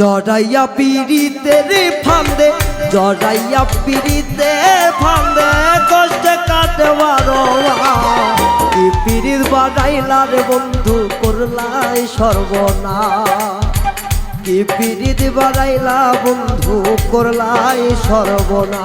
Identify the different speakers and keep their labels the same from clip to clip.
Speaker 1: জড়াইয়া পিড়িতে রে ফান্দে, জড়াইয়া পিড়িতে ফান্দে কষ্টে কাটে কি পিড়ির বাড়াইলা রে বন্ধু, করলাই সর্বনা কি পিড়িত বাড়াইলা বন্ধু, করলাই সর্বনা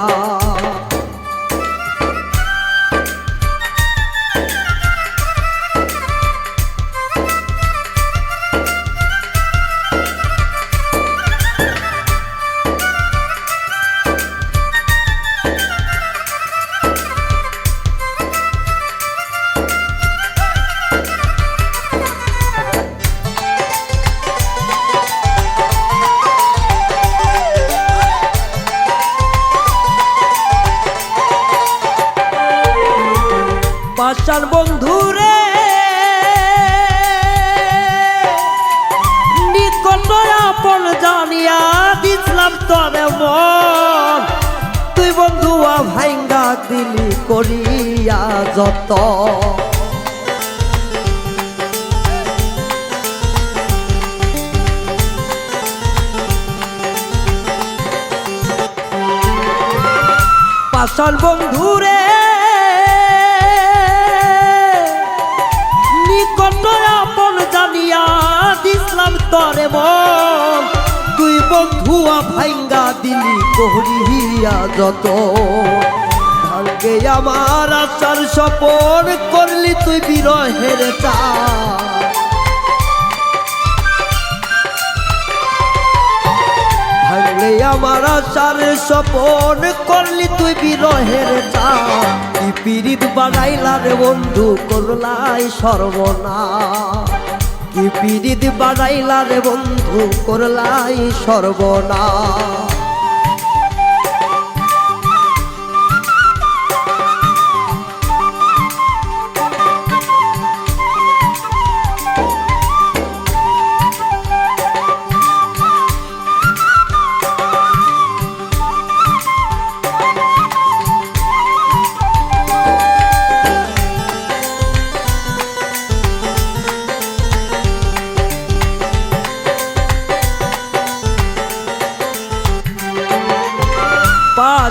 Speaker 1: পাশান বন্ধুরে। নিকট আপন জানিয়া দিছিলাম তরে মন। তুই বন্ধুয়া ভাইঙ্গা দিলি করিয়া যত। পাশান বন্ধুরে তরে মন। তুই বন্ধুয়া ভাইঙ্গা দিলি কহরিয়া যত ভাঙ্গে আমার আচার সপন করলি তুই বিরহের চা ভাঙলে আমার আশার সপন করলি তুই বিরহের চা পিরিত বাড়াইলা রে বন্ধু করলাই সর্বনা কি পিরিত বাড়াইলা রে বন্ধু করলাই সর্বনা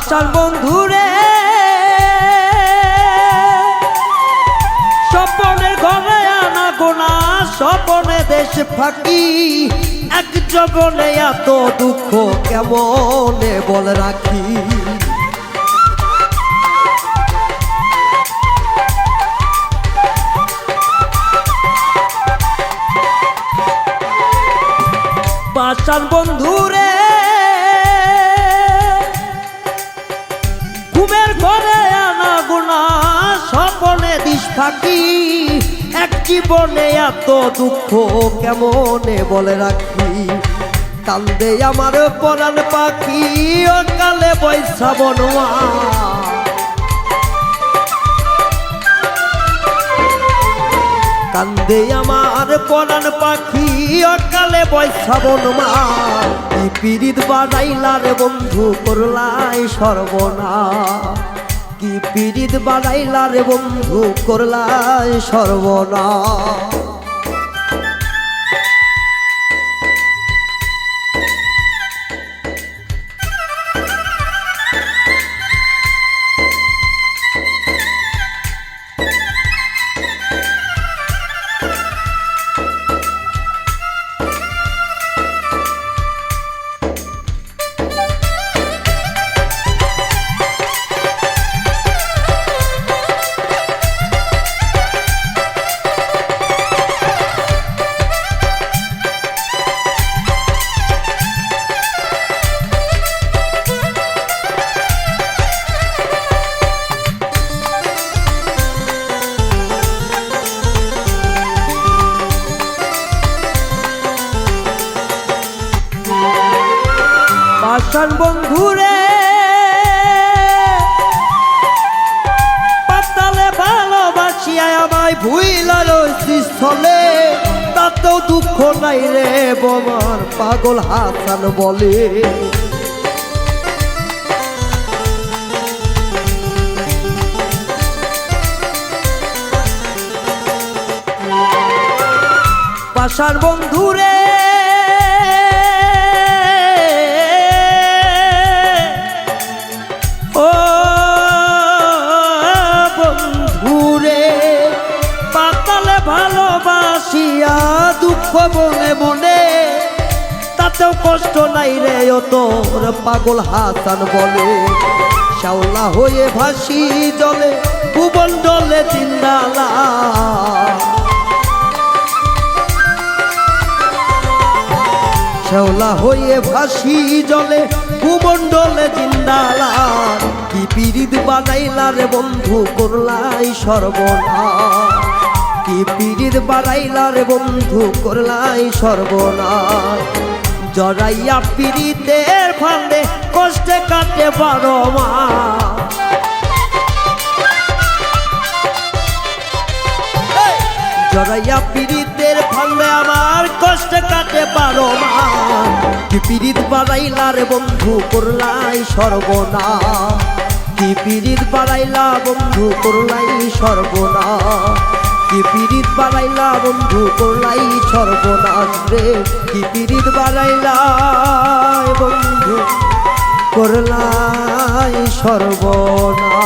Speaker 1: পাশার বন্ধুরে। স্বপনের ঘরে আনা গোনা, স্বপনে দেশ ফাঁকি। এক জবনে এত দুঃখ কেমনে বল রাখি? ফাঁকি এক জীবনে এত দুঃখ কেমনে বলে রাখি? কান্দে আমার পরাণ পাখি, অকালে বৈশা বনোয়া। কান্দে আমার পরাণ পাখি, অকালে বৈশা বনমা কি পিরিত বাড়াইলা রে বন্ধু করলাই সর্বনা কি পিরিত বাড়াইলা রে বন্ধু করলাই সর্বনা পাশান বন্ধুরে। পাতালে ভালোবাসিয়া আমায় ভুইলার স্থলে তাতেও দুঃখ নাই রে বোমার পাগল হাসান বলে। পাশার বন্ধুরে তাতেও কষ্ট নাই রে ও তোর পাগল হাসান বলে। শ্যাওলা হয়ে ভাসি জলে, ভুবন জলে চিন্দালা শ্যাওলা হয়ে ভাসি জলে ভূমণ্ডলে জিন্দালা কি পিরিত বানাইলা রে বন্ধু করলাই সর্বনা কি পিরিত বানাইলা রে বন্ধু, করলাই সর্বনা জড়াইয়া পিরিতের ফান্দে কষ্টে কাটে বারো মা। জড়াইয়া পীড়িতের ফান্দে আমার কষ্ট কাটে পারো মা। কি পীড়িত বাড়াইলা রে বন্ধু, করলাই সর্বনা কি পীড়িত বাড়াইলা বন্ধু, করলাই সর্বনা কি পিড়িত বাড়াইলা বন্ধু করলাই সর্বনাশ রে? কি পিড়িত বাড়াইলা বন্ধু করলাই সর্বনা